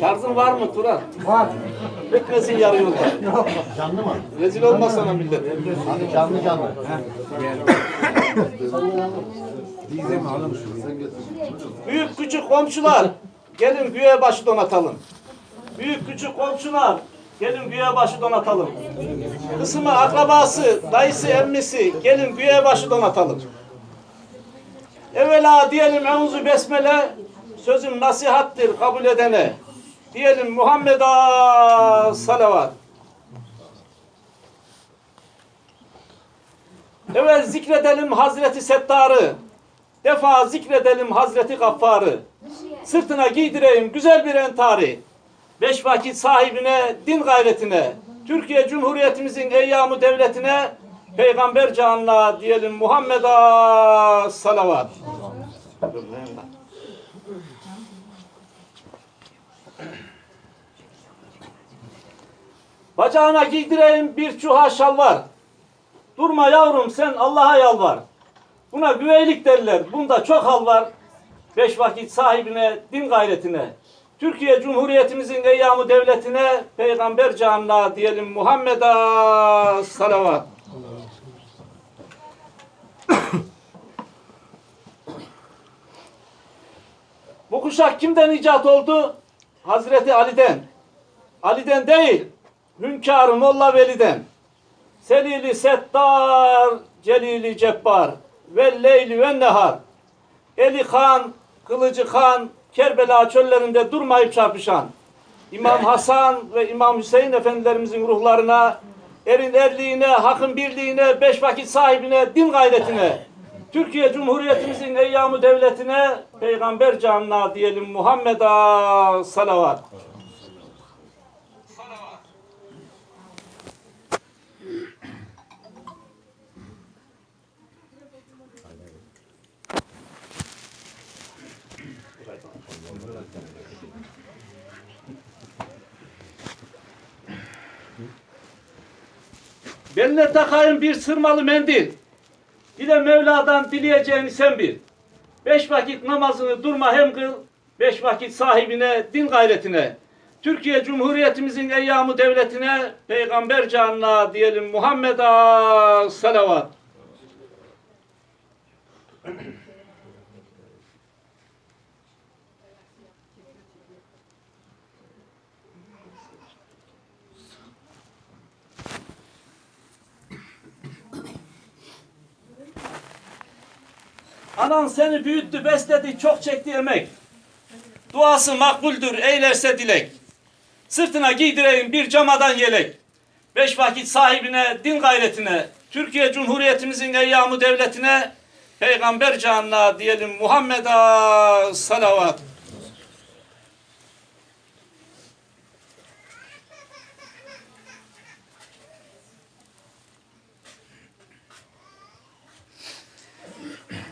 Şarjın var mı Turan? Var. Bitmesin yarı yolda. Canlı mı? Rezil olmasana millet. Hadi canlı canlı. Büyük küçük komşular gelin güye başı donatalım. Büyük küçük komşular gelin güye başı donatalım. Kısmı akrabası, dayısı, emmisi gelin güye başı donatalım. Evvela diyelim enzu besmele sözüm nasihattir kabul edene. Diyelim Muhammed'a salavat. Evet zikredelim Hazreti Settar'ı. Defa zikredelim Hazreti Gaffar'ı. Sırtına giydireyim güzel bir entari. Beş vakit sahibine, din gayretine, Türkiye Cumhuriyetimizin eyyamı devletine, Peygamber canına diyelim Muhammed'a salavat. Bacağına giydireyim bir çuha şalvar. Durma yavrum sen Allah'a yalvar. Buna güveylik derler. Bunda çok hal var. Beş vakit sahibine, din gayretine, Türkiye Cumhuriyetimizin eyyamı devletine, peygamber canına diyelim Muhammed'a salavat. Bu kuşak kimden icat oldu? Hazreti Ali'den. Ali'den değil, Hünkâr Molla Veli'den. Selili Settar, Celili Cebbar ve Leyli ve Nehar. Eli kan, kılıcı kan, Kerbela çöllerinde durmayıp çarpışan İmam Hasan ve İmam Hüseyin efendilerimizin ruhlarına, erin erliğine, hakın birliğine, beş vakit sahibine, din gayretine, Türkiye Cumhuriyetimizin eyyamı devletine, peygamber canına diyelim Muhammed'a salavat. Beline takayım bir sırmalı mendil. Dile Mevla'dan dileyeceğini sen bil. Beş vakit namazını durma hem kıl. Beş vakit sahibine, din gayretine. Türkiye Cumhuriyetimizin eyyamı devletine, peygamber canına diyelim Muhammed'a salavat. Anan seni büyüttü, besledi, çok çekti emek. Duası makbuldür, eylerse dilek. Sırtına giydireyim bir camadan yelek. Beş vakit sahibine, din gayretine, Türkiye Cumhuriyetimizin eyyamı devletine, Peygamber canına diyelim Muhammed'a salavat.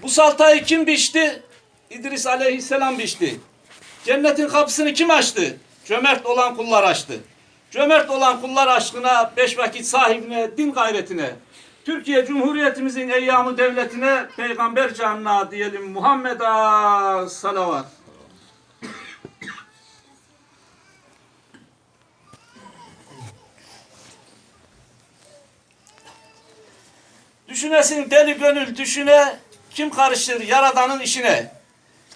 Bu saltayı kim biçti? İdris aleyhisselam biçti. Cennetin kapısını kim açtı? Cömert olan kullar açtı. Cömert olan kullar aşkına, beş vakit sahibine, din gayretine, Türkiye Cumhuriyetimizin eyyamı devletine, peygamber canına diyelim Muhammed'a salavat. Düşünesin deli gönül düşüne, kim karışır yaradanın işine?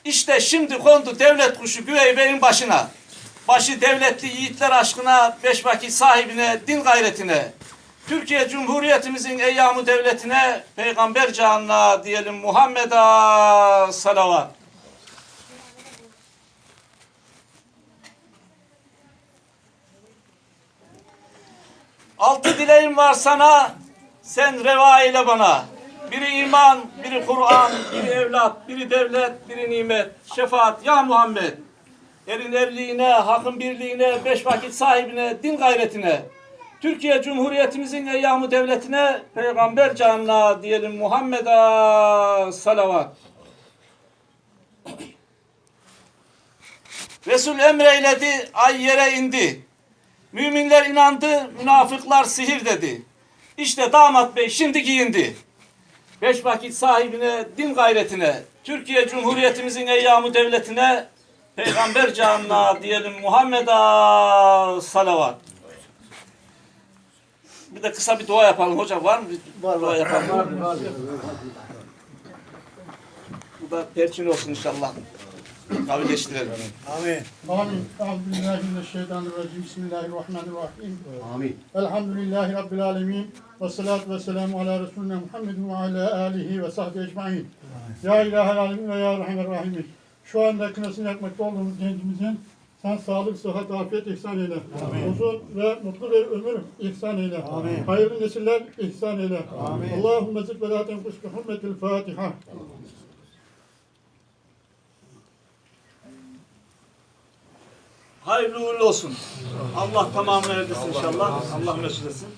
İşte şimdi kondu devlet kuşu Güvey Bey'in başına. Başı devletli yiğitler aşkına, beş vakit sahibine, din gayretine. Türkiye Cumhuriyetimizin eyyamı devletine, peygamber canına diyelim Muhammed'a salavat. Altı dileğim var sana, sen reva eyle bana. Biri iman, biri Kur'an, biri evlat, biri devlet, biri nimet. Şefaat ya Muhammed. Erin erliğine, hakın birliğine, beş vakit sahibine, din gayretine. Türkiye Cumhuriyetimizin eyyamı devletine, peygamber canına diyelim Muhammed'a salavat. Resul emreyledi, ay yere indi. Müminler inandı, münafıklar sihir dedi. İşte damat bey şimdi giyindi. Beş vakit sahibine, din gayretine, Türkiye Cumhuriyetimizin eyyamı devletine, peygamber canına diyelim Muhammed'a salavat. Bir de kısa bir dua yapalım hocam var mı? Bir var, dua yapalım. Bu da perçin olsun inşallah. Kavilleştirelim. Amin. Amin. Euzubillahimineşşeytanirracim. Bismillahirrahmanirrahim. Amin. Elhamdülillahi Rabbil alemin. Ve salatu ve selamu ala Resulüne Muhammedin ve ala alihi ve sahbihi ecmain. Ya ilahel alemin ve ya rahmer rahimin. Şu anda kınasını yapmakta olduğumuz gencimizin sen sağlık, sıhhat, afiyet ihsan eyle. Uzun ve mutlu bir ömür ihsan eyle. Amin. Hayırlı nesiller ihsan eyle. Amin. Allahümme zid ve la tenkus bi hurmetil Fatiha. Hayırlı uğurlu olsun. Allah tamamını erdirsin inşallah. Allah mesut etsin.